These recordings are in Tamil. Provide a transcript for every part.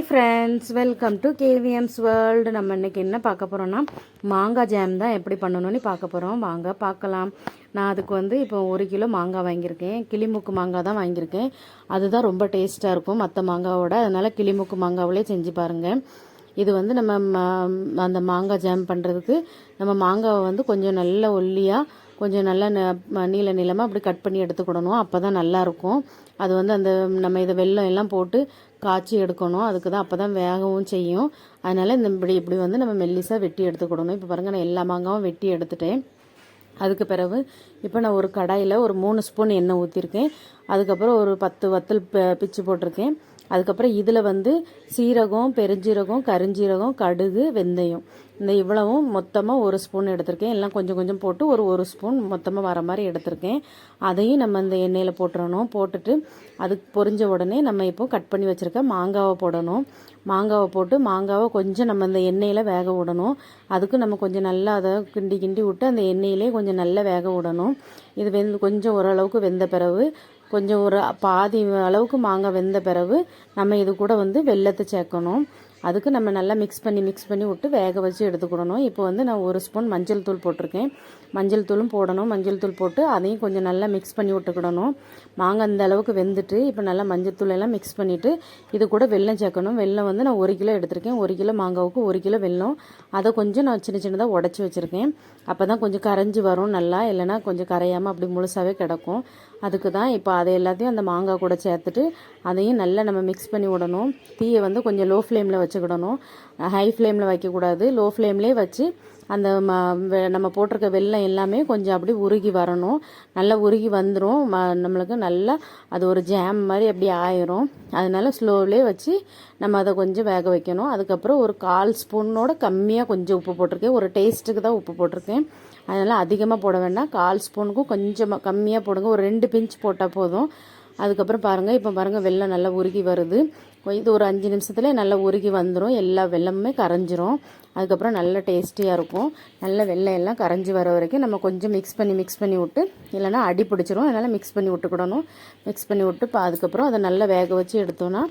Friends welcome to KVM's world நம்ம இன்றைக்கி என்ன பார்க்க போகிறோன்னா மாங்காய் ஜாம் தான் எப்படி பண்ணணும்னு பார்க்க போகிறோம் வாங்க பார்க்கலாம். நான் அதுக்கு வந்து இப்போ ஒரு கிலோ மாங்காய் வாங்கியிருக்கேன். கிளிமுக்கு மாங்காய் தான் வாங்கியிருக்கேன். அதுதான் ரொம்ப டேஸ்ட்டாக இருக்கும் மற்ற மாங்காவோட அதனால் கிளிமுக்கு மாங்காவிலே செஞ்சு பாருங்கள் இது வந்து நம்ம ம- அந்த மாங்காய் ஜாம் பண்ணுறதுக்கு நம்ம மாங்காவை வந்து கொஞ்சம் நல்ல ஒல்லியாக கொஞ்சம் நல்லா ந- நீள நீளமாக அப்படி கட் பண்ணி எடுத்துக்கிடணும். அப்போ தான் நல்லாயிருக்கும். அது வந்து அந்த நம்ம இதை வெல்லம் எல்லாம் போட்டு காய்ச்சி எடுக்கணும். அதுக்கு தான் அப்போ தான் வேகவும் செய்யும். அதனால் இந்த இப்படி இப்படி வந்து நம்ம மெல்லிசாக வெட்டி எடுத்துக்கிடணும். இப்போ பாருங்கள் நான் எல்லா மாங்காவும் வெட்டி எடுத்துட்டேன். அதுக்கு பிறகு இப்போ நான் ஒரு கடாயில் ஒரு மூணு ஸ்பூன் எண்ணெய் ஊற்றிருக்கேன் அதுக்கப்புறம் ஒரு பத்து வத்தல் ப- பிச்சு போட்டிருக்கேன். அதுக்கப்புறம் இதில் வந்து சீரகம் பெருஞ்சீரகம் கருஞ்சீரகம் கடுகு வெந்தயம். இந்த இவ்வளவும் மொத்தமாக ஒரு ஸ்பூன் எடுத்திருக்கேன். எல்லாம் கொஞ்சம் கொஞ்சம் போட்டு ஒரு ஒரு ஸ்பூன் மொத்தமாக வர மாதிரி எடுத்திருக்கேன். அதையும் நம்ம இந்த எண்ணெயில் போட்டுறணும். போட்டுட்டு அதுக்கு பொரிஞ்ச உடனே நம்ம இப்போ கட் பண்ணி வச்சுருக்க மாங்காவை போடணும். மாங்காவை போட்டு மாங்காவை கொஞ்சம் நம்ம இந்த எண்ணெயில் வேக விடணும். அதுக்கு நம்ம கொஞ்சம் நல்லா அதை கிண்டி கிண்டி விட்டு அந்த எண்ணெயிலே கொஞ்சம் நல்லா வேக விடணும். இது வெந்து கொஞ்சம் ஓரளவுக்கு வெந்த பிறகு கொஞ்சம் ஒரு பாதி அளவுக்கு மாங்காய் வெந்த பிறகு நம்ம இது கூட வந்து வெள்ளத்தை சேர்க்கணும். அதுக்கு நம்ம நல்லா மிக்ஸ் பண்ணி மிக்ஸ் பண்ணி விட்டு வேக வச்சு எடுத்துக்கிடணும். இப்போ வந்து நான் ஒரு ஸ்பூன் மஞ்சள் தூள் போட்டிருக்கேன். மஞ்சள் தூளும் போடணும். மஞ்சள் தூள் போட்டு அதையும் கொஞ்சம் நல்லா மிக்ஸ் பண்ணி விட்டுக்கிடணும். மாங்காய் அந்த அளவுக்கு வெந்துட்டு இப்போ நல்லா மஞ்சள் தூள் எல்லாம் மிக்ஸ் பண்ணிவிட்டு இது கூட வெல்லம் சேர்க்கணும். வெல்லம் வந்து நான் ஒரு கிலோ எடுத்திருக்கேன். ஒரு கிலோ மாங்காவுக்கு ஒரு கிலோ வெல்லம். அதை கொஞ்சம் நான் சின்ன சின்னதாக உடச்சி வச்சுருக்கேன். அப்போ தான் கொஞ்சம் கரைஞ்சி வரும் நல்லா. இல்லைன்னா கொஞ்சம் கரையாமல் அப்படி முழுசாகவே கிடக்கும். அதுக்கு தான் இப்போ அதை எல்லாத்தையும் அந்த மாங்காய் கூட சேர்த்துட்டு அதையும் நல்லா நம்ம மிக்ஸ் பண்ணி விடணும். தீயை வந்து கொஞ்சம் லோ ஃப்ளேமில் வச்சு வச்சுக்கிடணும். ஹை ஃப்ளேமில் வைக்கக்கூடாது. லோ ஃப்ளேம்லேயே வச்சு அந்த ம வெ- நம்ம போட்டிருக்க வெள்ளம் எல்லாமே கொஞ்சம் அப்படி உருகி வரணும். நல்லா உருகி வந்துடும் நம்மளுக்கு நல்லா அது ஒரு ஜாம் மாதிரி அப்படி ஆயிரும். அதனால ஸ்லோவிலே வச்சு நம்ம அதை கொஞ்சம் வேக வைக்கணும். அதுக்கப்புறம் ஒரு கால் ஸ்பூனோட கம்மியாக கொஞ்சம் உப்பு போட்டிருக்கேன். ஒரு டேஸ்ட்டுக்கு தான் உப்பு போட்டிருக்கேன். அதனால் அதிகமாக போட வேண்டாம். கால் ஸ்பூனுக்கும் கொஞ்சமாக கம்மியாக போடுங்க. ஒரு ரெண்டு பிஞ்ச் போட்டால் போதும். அதுக்கப்புறம் பாருங்கள் இப்போ பாருங்கள் வெள்ளம் நல்லா உருகி வருது. இது ஒரு அஞ்சு நிமிஷத்தில் நல்லா உருகி வந்துடும் எல்லா வெல்லமுமே கரைஞ்சிரும். அதுக்கப்புறம் நல்லா டேஸ்டியாக இருக்கும். நல்ல வெள்ளம் எல்லாம் கரைஞ்சி வர வரைக்கும் நம்ம கொஞ்சம் மிக்ஸ் பண்ணி மிக்ஸ் பண்ணி விட்டு இல்லைன்னா அடி பிடிச்சிரும். அதனால் மிக்ஸ் பண்ணி விட்டுக்கிடணும். மிக்ஸ் பண்ணி விட்டு இப்போ அதுக்கப்புறம் அதை நல்லா வேக வச்சு எடுத்தோன்னா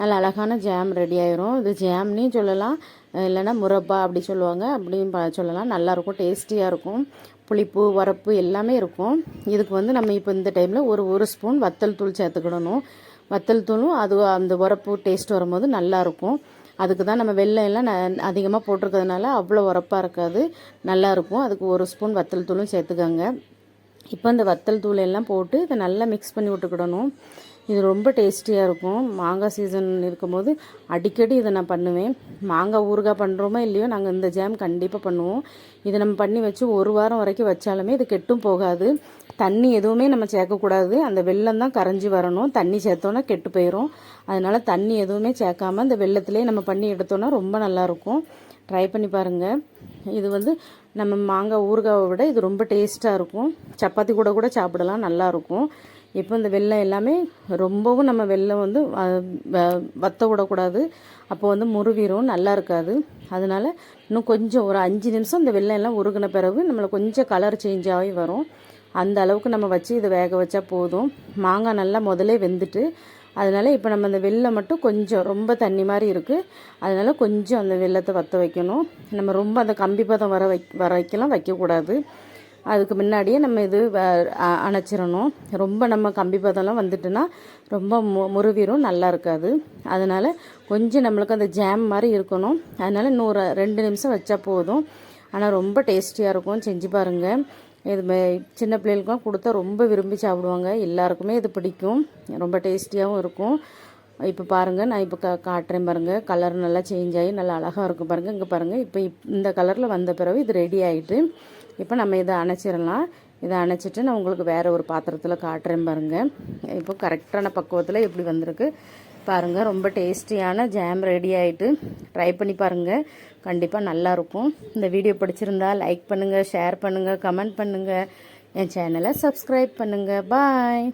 நல்ல அழகான ஜாம் ரெடி ஆயிரும். இது ஜாம்னே சொல்லலாம். இல்லைன்னா முரப்பா அப்படி சொல்லுவாங்க. அப்படின்னு சொல்லலாம். நல்லாயிருக்கும் டேஸ்டியாக இருக்கும். புளிப்பு உரப்பு எல்லாமே இருக்கும். இதுக்கு வந்து நம்ம இப்போ இந்த டைமில் ஒரு ஒரு ஸ்பூன் வத்தல் தூள் சேர்த்துக்கிடணும். வத்தல் தூளும் அது அந்த உரப்பு டேஸ்ட் வரும்போது நல்லாயிருக்கும் அதுக்கு தான் நம்ம வெள்ளம் எல்லாம் ந- அதிகமாக போட்டிருக்கிறதுனால அவ்வளோ உரப்பாக இருக்காது. நல்லாயிருக்கும் அதுக்கு ஒரு ஸ்பூன் வத்தல் தூளும் சேர்த்துக்கோங்க. இப்போ இந்த வத்தல் தூள் எல்லாம் போட்டு இதை நல்லா மிக்ஸ் பண்ணி விட்டுக்கிடணும். இது ரொம்ப டேஸ்டியாக இருக்கும். மாங்காய் சீசன் இருக்கும்போது அடிக்கடி இதை நான் பண்ணுவேன். மாங்காய் ஊறுகாய் பண்ணுறோமோ இல்லையோ நாங்கள் இந்த ஜாம் கண்டிப்பாக பண்ணுவோம். இதை நம்ம பண்ணி வச்சு ஒரு வாரம் வரைக்கும் வச்சாலுமே இது கெட்டும் போகாது. தண்ணி எதுவுமே நம்ம சேர்க்கக்கூடாது. அந்த வெள்ளம் தான் கரைஞ்சி வரணும். தண்ணி சேர்த்தோன்னா கெட்டு போயிடும் அதனால தண்ணி எதுவுமே சேர்க்காம இந்த வெள்ளத்திலே நம்ம பண்ணி எடுத்தோன்னா ரொம்ப நல்லாயிருக்கும் ட்ரை பண்ணி பாருங்கள் இது வந்து நம்ம மாங்காய் ஊறுகாவை விட இது ரொம்ப டேஸ்ட்டாக இருக்கும். சப்பாத்தி கூட கூட சாப்பிடலாம். நல்லாயிருக்கும் இப்போ இந்த வெள்ளம் எல்லாமே ரொம்பவும் நம்ம வெள்ளம் வந்து வத்த விடக்கூடாது. அப்போ வந்து முருகிரும் நல்லா இருக்காது. அதனால இன்னும் கொஞ்சம் ஒரு அஞ்சு நிமிஷம் இந்த வெள்ளம் எல்லாம் உருகின பிறகு நம்மளை கொஞ்சம் கலர் சேஞ்ச் ஆகி வரும். அந்த அளவுக்கு நம்ம வச்சு இதை வேக வச்சா போதும். மாங்காய் நல்லா முதலே வெந்துட்டு அதனால இப்போ நம்ம அந்த வெள்ளை மட்டும் கொஞ்சம் ரொம்ப தண்ணி மாதிரி இருக்குது அதனால் கொஞ்சம் அந்த வெல்லத்தை வற்ற வைக்கணும். நம்ம ரொம்ப அந்த கம்பி பதம் வர வை வர வைக்கலாம் வைக்கக்கூடாது. அதுக்கு முன்னாடியே நம்ம இது வ- அணைச்சிடணும். ரொம்ப நம்ம கம்பி பதம்லாம் வந்துட்டுன்னா ரொம்ப மு முருவிரும் நல்லா இருக்காது. அதனால் கொஞ்சம் நம்மளுக்கு அந்த ஜாம் மாதிரி இருக்கணும். அதனால் இன்னொரு ரெண்டு நிமிஷம் வச்சா போதும். ஆனால் ரொம்ப டேஸ்டியாக இருக்கும். செஞ்சு பாருங்கள் இது சின்ன பிள்ளைகளுக்குலாம் கொடுத்தா ரொம்ப விரும்பி சாப்பிடுவாங்க. எல்லாருக்குமே இது பிடிக்கும். ரொம்ப டேஸ்டியாகவும் இருக்கும். இப்போ பாருங்கள் நான் இப்போ கா காட்டுறேன் பாருங்கள் கலர் நல்லா சேஞ்ச் ஆகி நல்லா அழகாக இருக்கும் பாருங்கள் இங்கே பாருங்கள் இப்போ இப்- இந்த கலரில் வந்த பிறகு இது ரெடி ஆகிட்டு இப்போ நம்ம இதை அணைச்சிடலாம். இதை அணைச்சிட்டு நான் உங்களுக்கு வேறு ஒரு பாத்திரத்தில் காட்டுறேன் பாருங்கள் இப்போ கரெக்டான பக்குவத்தில் எப்படி வந்திருக்கு பாருங்கள் ரொம்ப டேஸ்டியான ஜாம் ரெடி ஆகிட்டு ட்ரை பண்ணி பாருங்கள் கண்டிப்பாக நல்லாயிருக்கும் இந்த வீடியோ பிடிச்சிருந்தா லைக் பண்ணுங்கள் ஷேர் பண்ணுங்கள் கமெண்ட் பண்ணுங்கள் என் சேனலை சப்ஸ்கிரைப் பண்ணுங்கள் பாய்